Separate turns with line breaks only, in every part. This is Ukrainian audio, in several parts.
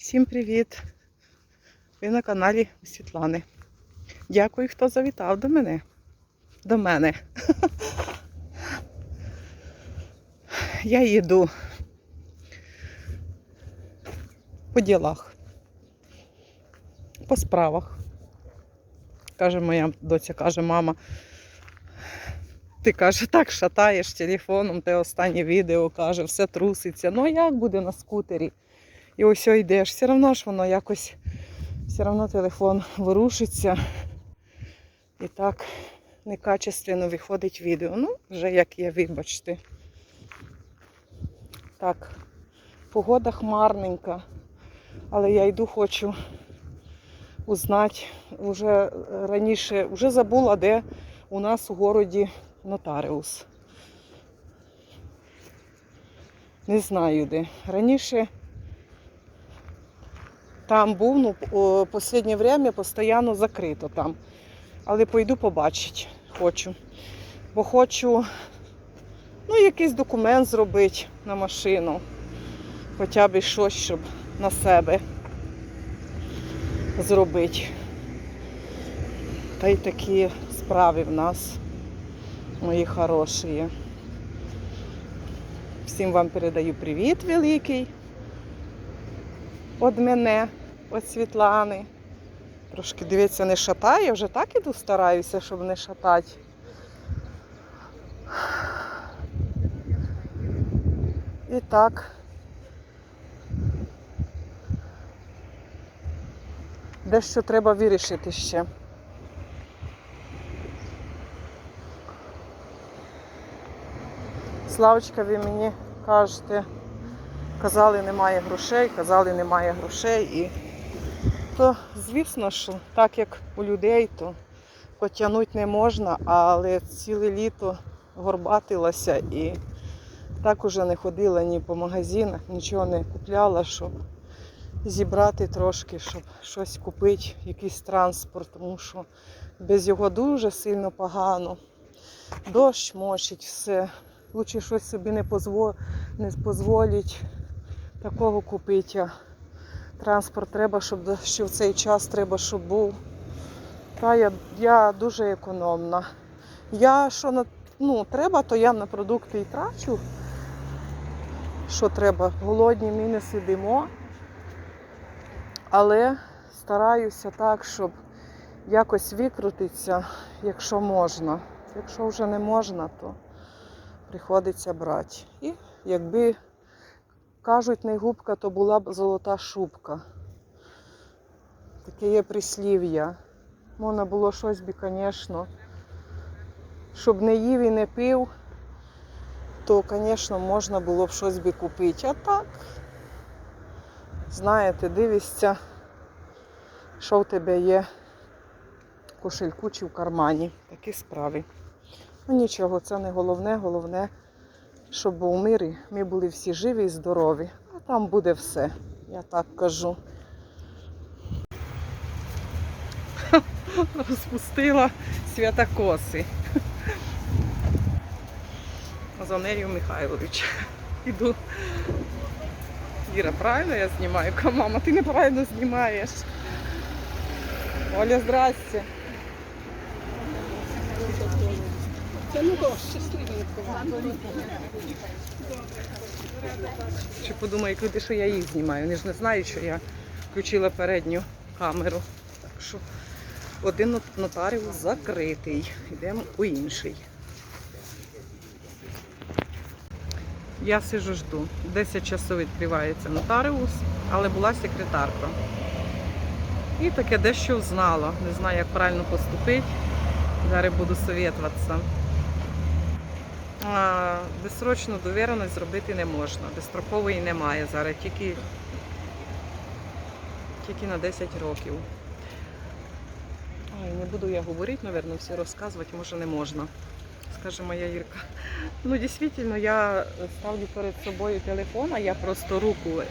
Всім привіт! Ви на каналі Світлани. Дякую, хто завітав до мене. До мене. Я їду по ділах, по справах. Каже моя доця, каже, мама, ти каже, так шатаєш телефоном, те останнє відео каже, все труситься. Ну як буде на скутері? І ось йдеш. Все одно ж воно якось, все одно телефон ворушиться. І так некачественно виходить відео. Ну, вже як є, вибачте. Так, погода хмарненька, але я йду, хочу узнати. Уже раніше, вже забула, де у нас у городі нотаріус. Не знаю де. Раніше там був, ну, о, останнє время постійно закрито там. Але пойду побачити хочу. Бо хочу ну, якийсь документ зробити на машину. Хоча б щось, щоб на себе зробити. Та й такі справи в нас, мої хороші. Всім вам передаю привіт великий від мене, від Світлани. Трошки, дивіться, не шатає, я вже так іду стараюся, щоб не шатати. І так. Дещо треба вирішити ще. Славочка, ви мені кажете, казали, немає грошей, казали, немає грошей. І то, звісно, що так як у людей, то потягнути не можна, але ціле літо горбатилася і так уже не ходила ні по магазинах, нічого не купляла, щоб зібрати трошки, щоб щось купити, якийсь транспорт, тому що без його дуже сильно погано. Дощ мочить все. Лучше щось собі не, позво... не дозволить такого купити. Транспорт треба, щоб ще в цей час треба, щоб був. Та я, я дуже економна. Я що на ну, треба, то я на продукти і трачу. Що треба? Голодні ми не сидимо. Але стараюся так, щоб якось викрутитися, якщо можна. Якщо вже не можна, то приходиться брати. І якби кажуть, не губка, то була б золота шубка. Таке є прислів'я. Можна було щось би, звісно, щоб не їв і не пив, то, звісно, можна було б щось би купити. А так, знаєте, дивишся, що в тебе є в кошельку чи в кармані. Такі справи. Ну нічого, це не головне, головне, щоб був мир, і ми були всі живі і здорові. А там буде все, я так кажу. Розпустила святокоси. Нерію Михайлович. Іду. Іра, правильно я знімаю? Мама, ти неправильно знімаєш. Оля, здрасте. Чи подумають люди, що я їх знімаю. Вони ж не знають, що я включила передню камеру. Так що один нотаріус закритий. Йдемо у інший. Я сижу жду. 10 часу відкривається нотаріус, але була секретарка. І таке дещо знала. Не знаю, як правильно поступити. Зараз буду совєтуватися. Безсрочну довіреність зробити не можна. Безстрокової немає зараз, тільки, тільки на 10 років. Ой, не буду я говорити, напевно, все розказувати, може не можна. Скаже моя Ірка. Ну, дійсно, я ставлю перед собою телефон, а я просто руку е,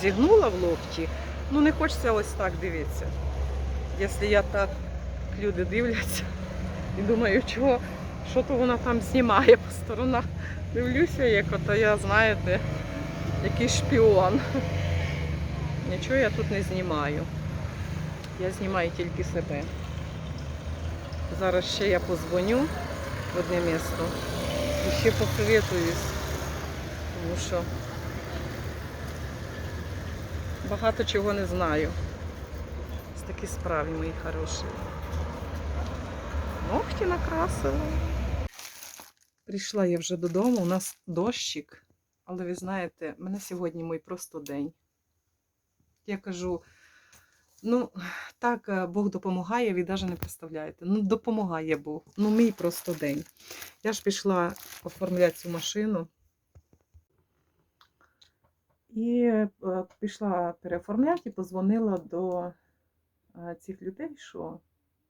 зігнула в локті. Ну, не хочеться ось так дивитися. Якщо я так, люди дивляться і думаю, чого, що то вона там знімає по сторонах. Дивлюся, як ото я, знаєте, якийсь шпіон. Нічого я тут не знімаю. Я знімаю тільки себе. Зараз ще я позвоню в одне місто і ще посоветуюсь, тому що багато чого не знаю. Ось такі справи, мої хороші. Ногті накрасила. Прийшла я вже додому, у нас дощик, але ви знаєте, мене сьогодні мій просто день. Я кажу, ну, так е, Бог допомагає, ви навіть не представляєте. Ну, допомагає Бог. Ну, мій просто день. Я ж пішла оформляти цю машину. І е, пішла переоформляти і позвонила до е, цих людей, що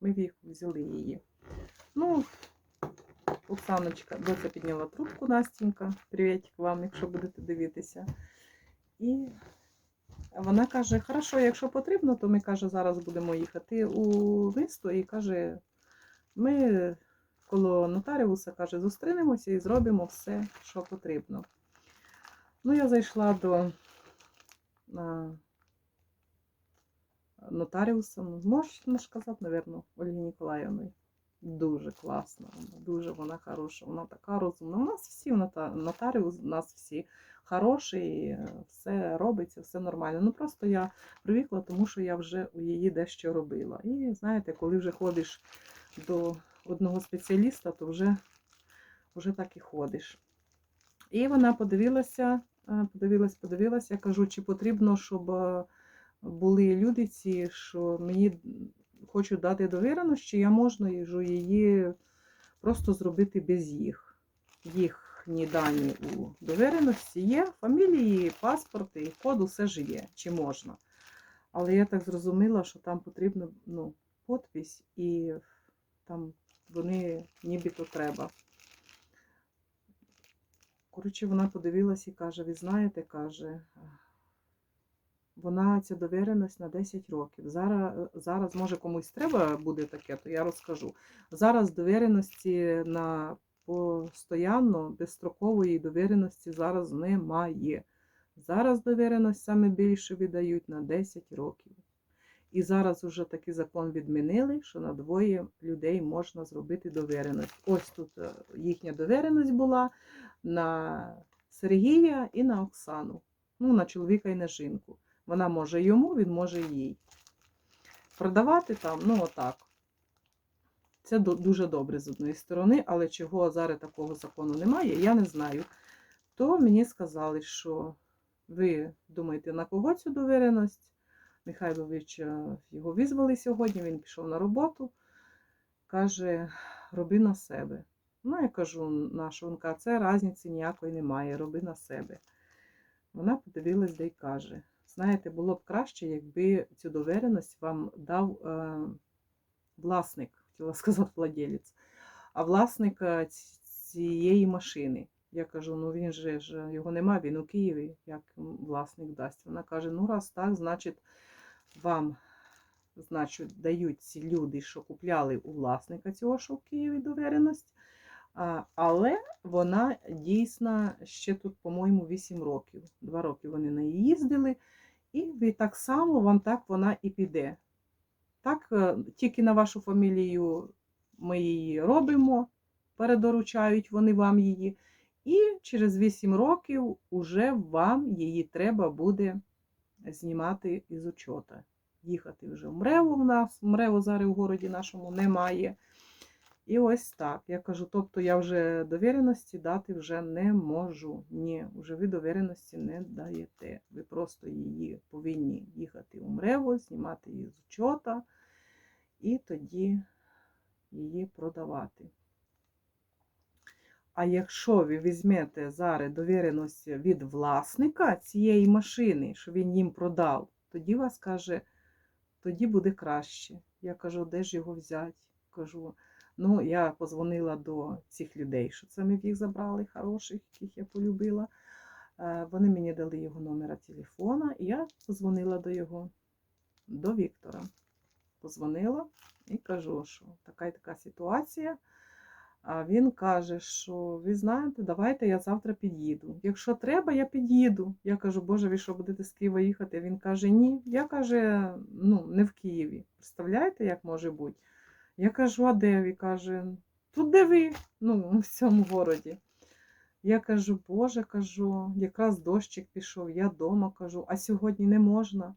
ми в їх взяли її. Ну, Оксаночка, доця підняла трубку Настінька. Привіт вам, якщо будете дивитися. І вона каже: хорошо, якщо потрібно, то ми каже, зараз будемо їхати у місто і каже, ми коло нотаріуса каже, зустрінемося і зробимо все, що потрібно. Ну, я зайшла до а, нотаріуса, ну, можна ж казати, мабуть, Ольги Ніколаївни. Дуже класна, дуже вона хороша, вона така розумна. У нас всі нотаріус, у нас всі хороші, е, все робиться, все нормально. Ну просто я привикла, тому що я вже у її дещо робила. І знаєте, коли вже ходиш до одного спеціаліста, то вже, вже так і ходиш. І вона подивилася, е, подивилась, подивилася, я кажу, чи потрібно, щоб е, були люди ці, що мені хочу дати довіреність, чи я можу її просто зробити без їх. Їхні дані у довіреності є, фамілії, паспорти, і код, усе ж є, чи можна. Але я так зрозуміла, що там потрібно ну, подпись, і там вони нібито треба. Коротше, вона подивилась і каже: ви знаєте, каже, вона ця довіреність на 10 років. Зараз, зараз, може, комусь треба буде таке, то я розкажу. Зараз довіреності на постоянно безстрокової довіреності зараз немає. Зараз довіреність саме більше віддають на 10 років. І зараз вже такий закон відмінили, що на двоє людей можна зробити довіреність. Ось тут е, їхня довіреність була на Сергія і на Оксану. Ну, на чоловіка і на жінку. Вона може йому, він може їй. Продавати там, ну отак. Це дуже добре з одної сторони, але чого зараз такого закону немає, я не знаю. То мені сказали, що ви думаєте, на кого цю довіреність? Михайлович е, його визвали сьогодні, він пішов на роботу. Каже, роби на себе. Ну, я кажу, наша він каже, це різниці ніякої немає, роби на себе. Вона подивилась да й каже: знаєте, було б краще, якби цю довіреність вам дав е, власник, хотіла сказати владелець, а власник е, цієї машини. Я кажу, ну він же ж його нема, він у Києві, як власник дасть. Вона каже: ну раз так, значить, вам значить, дають ці люди, що купляли у власника цього, що в Києві довіреність. Але вона дійсно ще тут, по-моєму, 8 років. Два роки вони неї їздили, і так само вам так вона і піде. Так, е, тільки на вашу фамілію ми її робимо, передоручають вони вам її. І через 8 років уже вам її треба буде знімати із учота. Їхати вже в Мрево в нас, Мрево зараз в городі нашому немає. І ось так. Я кажу, тобто я вже довіреності дати вже не можу. Ні, вже ви довіреності не даєте. Ви просто її повинні їхати у Мрево, знімати її з учота і тоді її продавати. А якщо ви візьмете зараз довіреність від власника цієї машини, що він їм продав, тоді вас каже, тоді буде краще. Я кажу, де ж його взяти? Кажу, ну я позвонила до цих людей, що це ми їх забрали, хороших, яких я полюбила. Е, Вони мені дали його номера телефона, і я позвонила до його, до Віктора. Позвонила і кажу, що така і така ситуація. А він каже, що ви знаєте, давайте я завтра під'їду. Якщо треба, я під'їду. Я кажу, Боже, ви що будете з Києва їхати? Він каже, ні. Я каже, ну, не в Києві. Представляєте, як може бути? Я кажу, а де? Він каже, тут де ви? Ну, в цьому городі. Я кажу, Боже, кажу, якраз дощик пішов, я вдома кажу, а сьогодні не можна.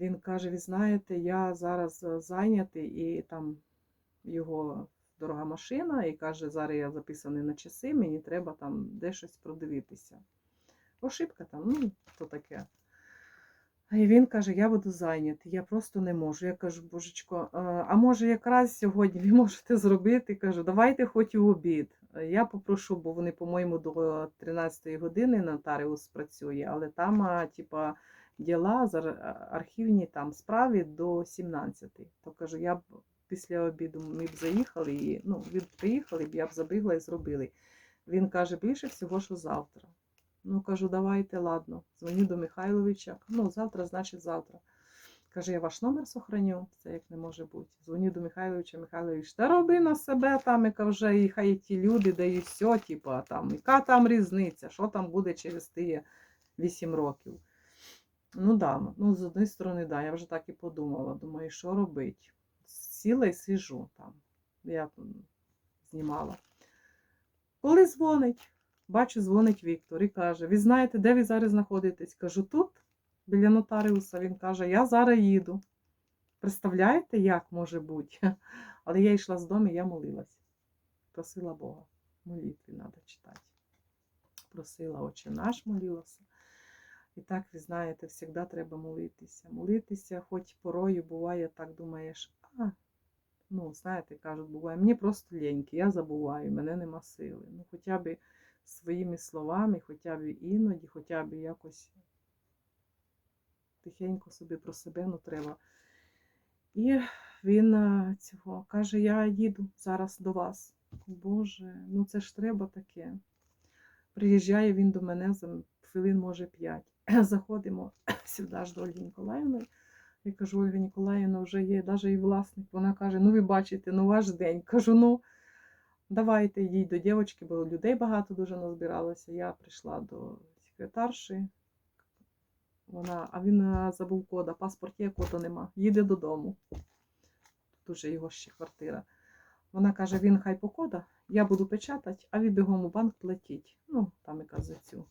Він каже: ви знаєте, я зараз е, зайнятий і там його дорога машина, і каже, зараз я записаний на часи, мені треба там де щось продивитися. Ошибка там, ну, то таке. І він каже, я буду зайнятий, я просто не можу. Я кажу, божечко, е, а може якраз сьогодні ви можете зробити? Кажу, давайте хоч в обід. Е, Я попрошу, бо вони, по-моєму, до 13 години нотаріус працює, але там, типа, діла з архівні там справи до 17. То кажу, я б після обіду ми б заїхали і ну, б приїхали, б я б забігла і зробили. Він каже, більше всього, що завтра. Ну, кажу, давайте, ладно. Дзвоню до Михайловича. Ну, завтра, значить, завтра. Каже, я ваш номер сохраню, це як не може бути. Дзвоню до Михайловича, Михайлович, та роби на себе там, яка вже і хай ті люди, і все, типа, там, яка там різниця, що там буде через ті 8 років. Ну да, ну з однієї сторони, да, я вже так і подумала. Думаю, що робити? Сіла і сижу там. Я знімала. Коли дзвонить, бачу, дзвонить Віктор і каже: Ви знаєте, де ви зараз знаходитесь? Кажу, тут, біля нотаріуса. Він каже, я зараз їду. Представляєте, як може бути? Але я йшла з дому, я молилась. Просила Бога. Молитві треба читати. Просила Отче наш, молилася. І так, ви знаєте, завжди треба молитися. Молитися, хоч порою буває, так думаєш, а, ну, знаєте, кажуть, буває, мені просто ліньки, я забуваю, мене нема сили. Ну, хоча б своїми словами, хоча б іноді, хоча б якось тихенько собі про себе, ну треба. І він цього каже: Я їду зараз до вас. Боже, ну це ж треба таке. Приїжджає він до мене за хвилин, може, п'ять. Заходимо сюди ж до Ольги Ніколаївни. Я кажу, Ольга Ніколаївна вже є, навіть і власник. Вона каже: ну ви бачите, ну ваш день. Кажу, ну давайте йдіть до дівчинки, бо людей багато дуже назбиралося. Я прийшла до секретарші. Вона, а він е, забув кода, паспорт є, кода нема. Їде додому. Тут уже його ще квартира. Вона каже: він хай по кода, я буду печатати, а ви бігом у банк платіть. Ну, там яка за цю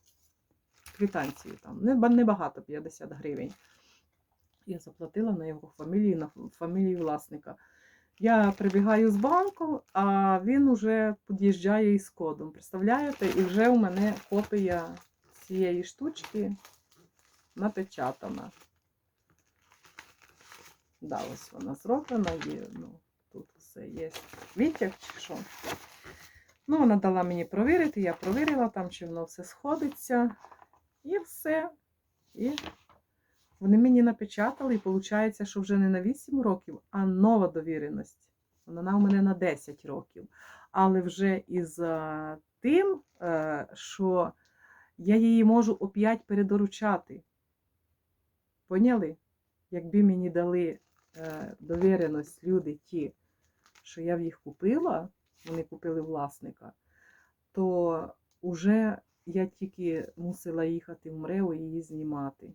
квитанцію там. Не, ба- небагато 50 гривень. Я заплатила на його фамілію, на фамілію власника. Я прибігаю з банку, а він уже під'їжджає із кодом. Представляєте? І вже у мене копія цієї штучки напечатана. Да, ось вона зроблена, є, ну, тут все є. Витяг чи що. Ну, вона дала мені провірити, я провірила там, чи воно все сходиться. І все. І вони мені напечатали, і виходить, що вже не на 8 років, а нова довіреність. Вона у мене на 10 років. Але вже із а, тим, е, що я її можу оп'ять передоручати. Поняли? Якби мені дали е, довіреність люди ті, що я в їх купила, вони купили власника, то вже я тільки мусила їхати в МРЕО і її знімати.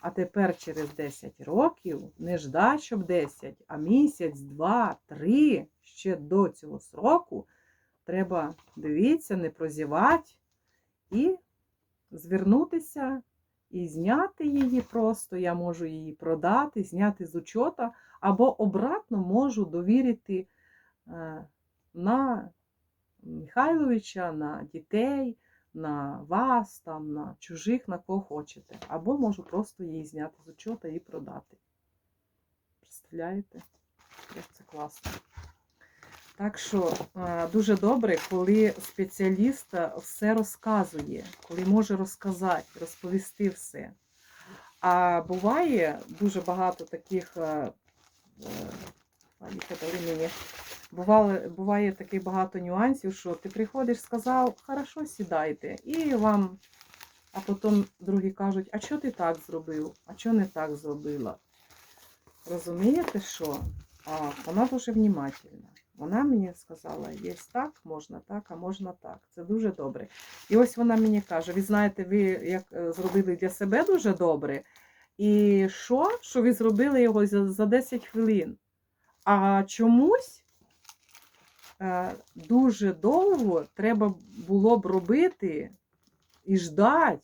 А тепер через 10 років не ждать, щоб 10, а місяць, два, три ще до цього сроку треба дивитися, не прозівати і звернутися і зняти її просто. Я можу її продати, зняти з учота, або обратно можу довірити е, на Михайловича, на дітей, на вас, там, на чужих, на кого хочете. Або можу просто її зняти з учота і продати. Представляєте? Як це класно. Так що е, дуже добре, коли спеціаліст е, все розказує, коли може розказати, розповісти все. А буває дуже багато таких, е, пані Катерині, бувало, буває таких багато нюансів, що ти приходиш, сказав, хорошо, сідайте, і вам, а потім другі кажуть, а що ти так зробив, а що не так зробила. Розумієте, що? А, вона дуже внімательна. Вона мені сказала, є так, можна так, а можна так. Це дуже добре. І ось вона мені каже: ви знаєте, ви як е, зробили для себе дуже добре. І що? Що ви зробили його за, за 10 хвилин. А чомусь дуже довго треба було б робити і ждати.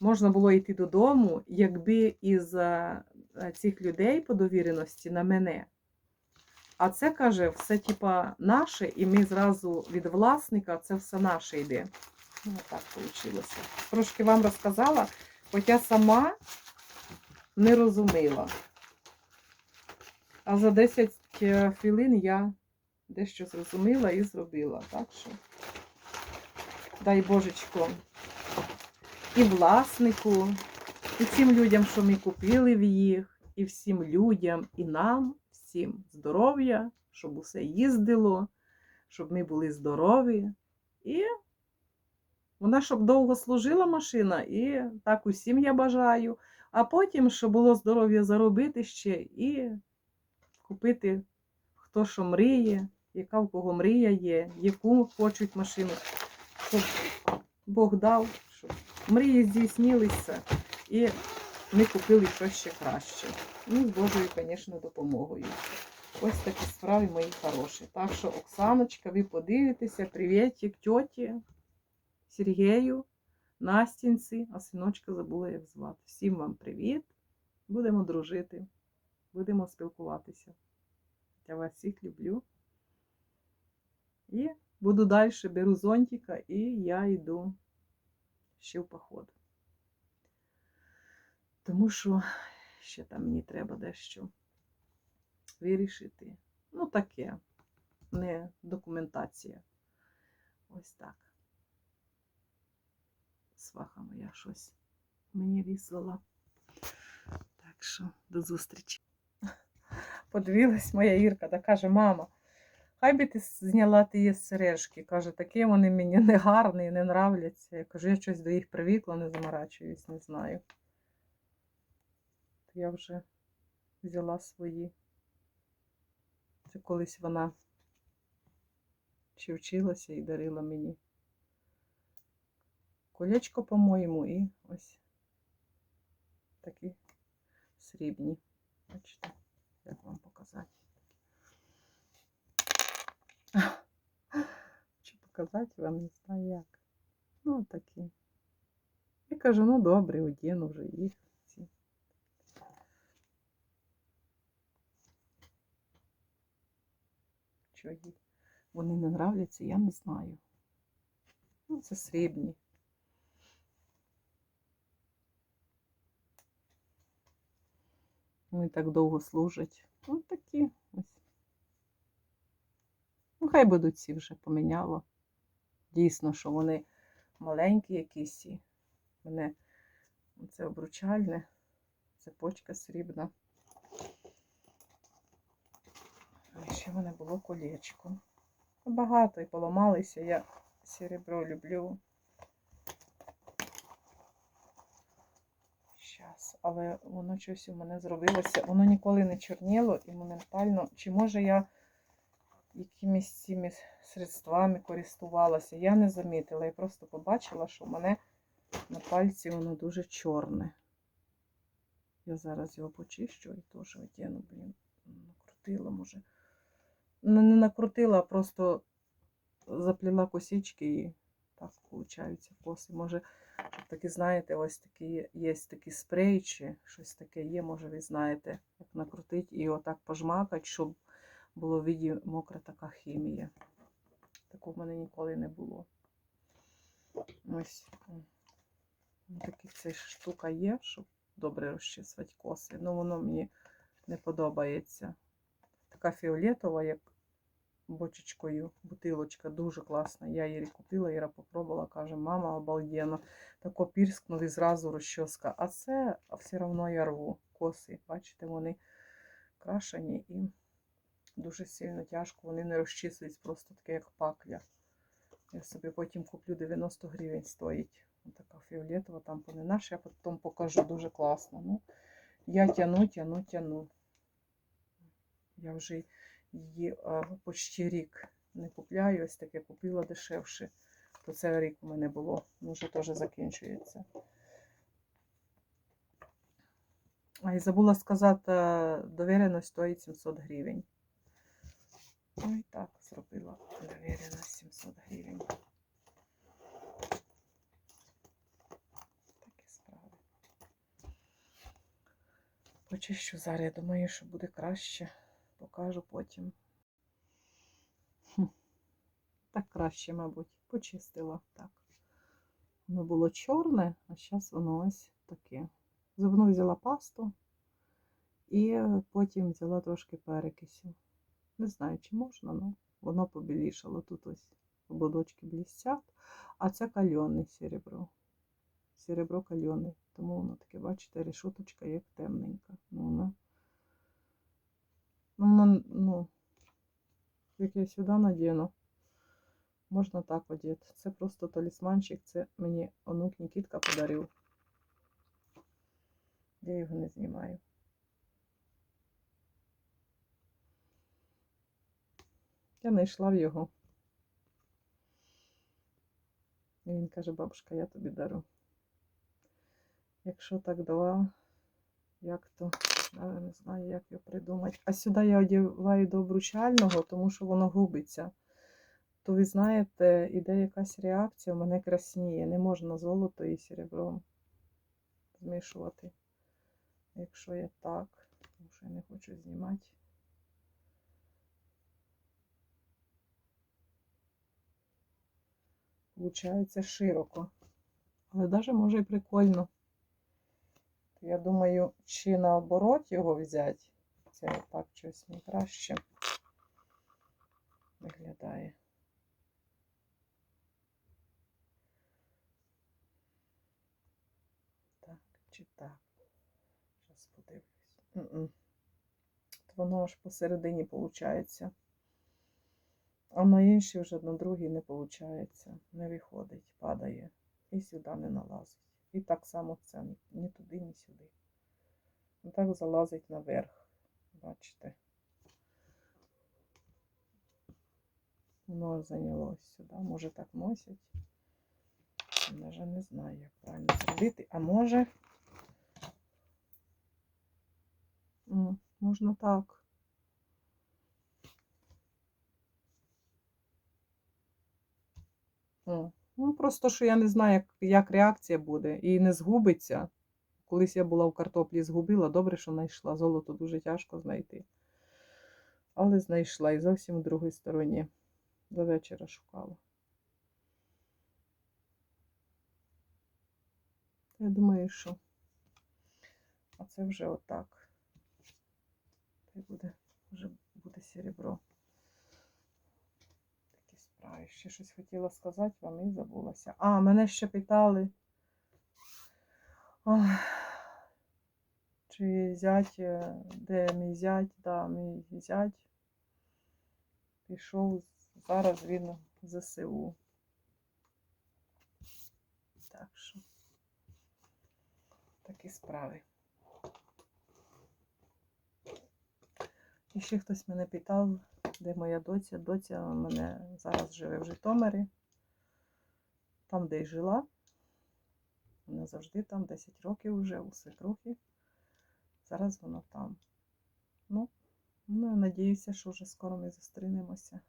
Можна було йти додому, якби із е, цих людей по довіреності на мене. А це каже, все типа наше, і ми зразу від власника це все наше йде. Ну, так вийшло. Трошки вам розказала, хоча сама не розуміла. А за 10 хвилин я дещо зрозуміла і зробила. Так що, дай Божечко, і власнику, і цим людям, що ми купили в їх, і всім людям, і нам, всім здоров'я, щоб усе їздило, щоб ми були здорові. І вона щоб довго служила машина, і так усім я бажаю. А потім, щоб було здоров'я заробити ще і купити хто що мріє, яка в кого мрія є, яку хочуть машину, щоб Бог дав, щоб мрії здійснилися і ми купили щось ще краще. Ну, з Божою, звісно, допомогою. Ось такі справи мої хороші. Так що, Оксаночка, ви подивитеся, привітик тьоті, Сергію, Настінці, а синочка забула, як звати. Всім вам привіт. Будемо дружити, будемо спілкуватися. Я вас всіх люблю. І буду далі, беру зонтика і я йду ще в поход. Тому що ще там мені треба дещо вирішити. Ну, таке, не документація. Ось так. Сваха моя щось мені вислала. Так що до зустрічі. Подивилась моя Ірка та каже, мама, хай би ти зняла ті сережки. Каже, такі вони мені не гарні, не нравляться. Я кажу, я щось до їх привикла, не заморачуюсь, не знаю. Я вже взяла свої. Це колись вона ще вчилася і дарила мені колечко, по-моєму, і ось такі срібні. Бачите, як вам показати? Чи показати вам не знаю як. Ну, такі. Я кажу, ну добре, одіну вже їх. ці. Їй вони не нравляться, я не знаю. Ну, це срібні. Вони так довго служать. Ось такі ось. Ну, хай будуть ці вже поміняло. Дійсно, що вони маленькі якісь. Вони це обручальне, цепочка срібна. А ще в мене було колечко. Багато і поламалися. Я серебро люблю. Щас, але воно щось у мене зробилося. Воно ніколи не чорніло і моментально. Чи може я якимись цими средствами користувалася? Я не замітила. Я просто побачила, що в мене на пальці воно дуже чорне. Я зараз його почищу і теж одягну, блін, накрутила, може. Ну, не накрутила, а просто запліла косички і так получаються коси. Може, такі, знаєте, ось такі є такі спрей чи щось таке є, може, ви знаєте, як накрутити і отак пожмакати, щоб було в мокра така хімія. Такого в мене ніколи не було. Ось така ця штука є, щоб добре розчісувати коси. Ну, воно мені не подобається. Така фіолетова, як бочечкою, бутилочка, дуже класна. Я її купила, Іра попробувала, каже, мама, обалденно. Тако пірскнув і зразу розчоска. А це все одно я рву коси. Бачите, вони крашені і дуже сильно тяжко. Вони не розчислюють, просто таке, як пакля. Я собі потім куплю 90 гривень стоїть. Ось така фіолетова, там наша, я потім покажу дуже класно. Ну, я тяну, тяну, тяну. Я вже її а, почти рік не купляю. Ось таке купила дешевше. То це рік у мене було. Ну, Вже теж закінчується. А і забула сказати, довіреність стоїть 700 гривень. Ой, так, зробила довіреність 700 гривень. Такі справи. Почищу зараз, я думаю, що буде краще. Покажу потім. Так краще, мабуть, почистила так. Воно було чорне, а зараз воно ось таке. Зубну взяла пасту і потім взяла трошки перекисів. Не знаю, чи можна, але воно побілішало. Тут ось ободочки блістять, а це кальоне серебро. Серебро кальоне. Тому воно таке, бачите, решуточка як темненька. Ну, воно, ну, воно, ну, як я сюди надіну, можна так одіти. Це просто талісманчик, це мені онук Нікітка подарив. Я його не знімаю. Я знайшла в його. І він каже, бабушка, я тобі дару. Якщо так дала, як то, я не знаю, як його придумати. А сюди я одягаю до обручального, тому що воно губиться. То ви знаєте, іде якась реакція, у мене красніє. Не можна золото і серебром змішувати. Якщо я так, тому що я не хочу знімати. Получається широко. Але навіть може і прикольно. Я думаю, чи наоборот його взяти. Це так щось не краще виглядає. Так, чи так. Зараз подивлюсь. Воно аж посередині виходить. А на іншій вже на другій не виходить. Не виходить, падає. І сюди не налазить. І так само це ні, туди, ні сюди. І так залазить наверх. Бачите? Воно зайнялось сюди. Може так носять. Навіть не знаю, як правильно зробити. А може. Можна так. О, Ну, просто що я не знаю, як, як реакція буде. І не згубиться. Колись я була в картоплі, згубила. Добре, що знайшла. Золото дуже тяжко знайти. Але знайшла і зовсім у другій стороні. До вечора шукала. Я думаю, що. А це вже отак. Це буде, вже буде серебро. Такі справи. Ще щось хотіла сказати вам і забулася. А, мене ще питали. Ох, чи зять, е, де мій зять, да, мій зять пішов, зараз він в ЗСУ. Так що такі справи. І ще хтось мене питав, де моя доця. Доця у мене зараз живе в Житомирі, там, де й жила. Вона завжди там 10 років вже у свекрухи. Зараз вона там. Ну, ну, надіюся, що вже скоро ми зустрінемося.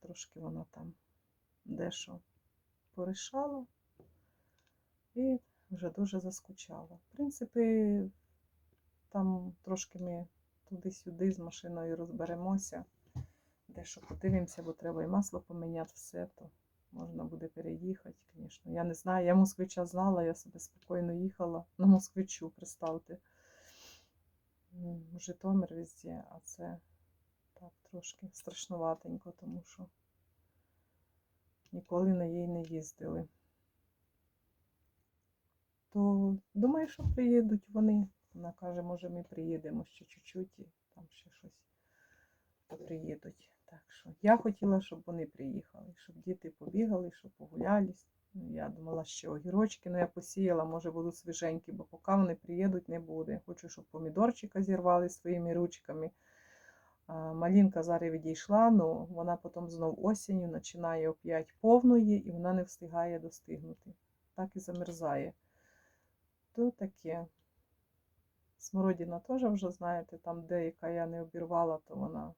Трошки вона там дещо порішала і вже дуже заскучала. В принципі, там трошки ми туди-сюди з машиною розберемося. Дещо подивимося, бо треба і масло поміняти все, то можна буде переїхати, звісно. Я не знаю, я москвича знала, я собі спокійно їхала на москвичу, представте. Житомир везде, а це так трошки страшнуватенько, тому що ніколи на їй не їздили. То думаю, що приїдуть вони. Вона каже, може, ми приїдемо ще чуть-чуть і там ще щось то приїдуть. Так що я хотіла, щоб вони приїхали, щоб діти побігали, щоб погулялись. Я думала, що огірочки, ну я посіяла, може будуть свіженькі, бо поки вони приїдуть, не буде. Хочу, щоб помідорчика зірвали своїми ручками. Малінка зараз відійшла, ну вона потім знов осінню починає оп'ять повної і вона не встигає достигнути. Так і замерзає. То таке. Смородина теж вже, знаєте, там деяка я не обірвала, то вона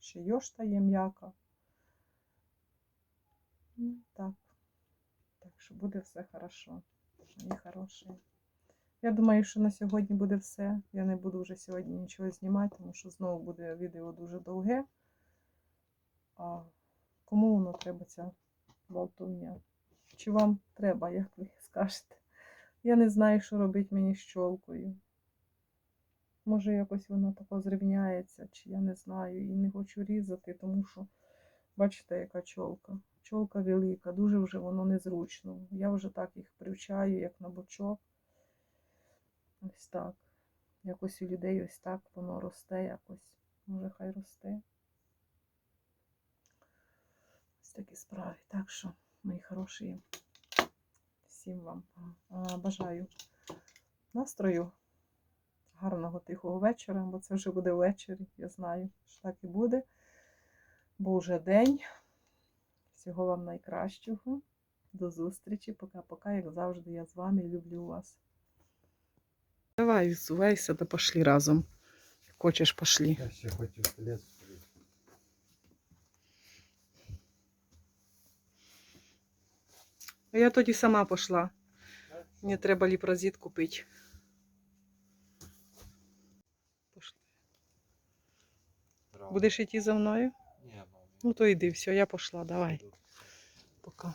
ще йоштає м'яка. Ну, так. Так що буде все хорошо. Мої хороші. Я думаю, що на сьогодні буде все. Я не буду вже сьогодні нічого знімати, тому що знову буде відео дуже довге. А кому воно треба ця болтовня? Чи вам треба, як ви скажете? Я не знаю, що робити мені з чолкою. Може, якось вона тако зрівняється, чи я не знаю. І не хочу різати, тому що бачите, яка чолка. Чолка велика, дуже вже воно незручно. Я вже так їх привчаю, як на бочок. Ось так. Якось у людей ось так воно росте якось. Може, хай росте. Ось такі справи. Так що, мої хороші, всім вам бажаю настрою, гарного тихого вечора, бо це вже буде ввечері, я знаю, що так і буде. Бо вже день. Всього вам найкращого. До зустрічі. Пока-пока, як завжди, я з вами люблю вас. Давай, взувайся, да пошли разом. Хочеш, пошли.
Я ще ліс.
А я тоді сама пішла. Мені треба ліпрозит купити. Будеш йти за мною?
Ні, мам.
Ну то йди, все, я пішла, давай. Пока.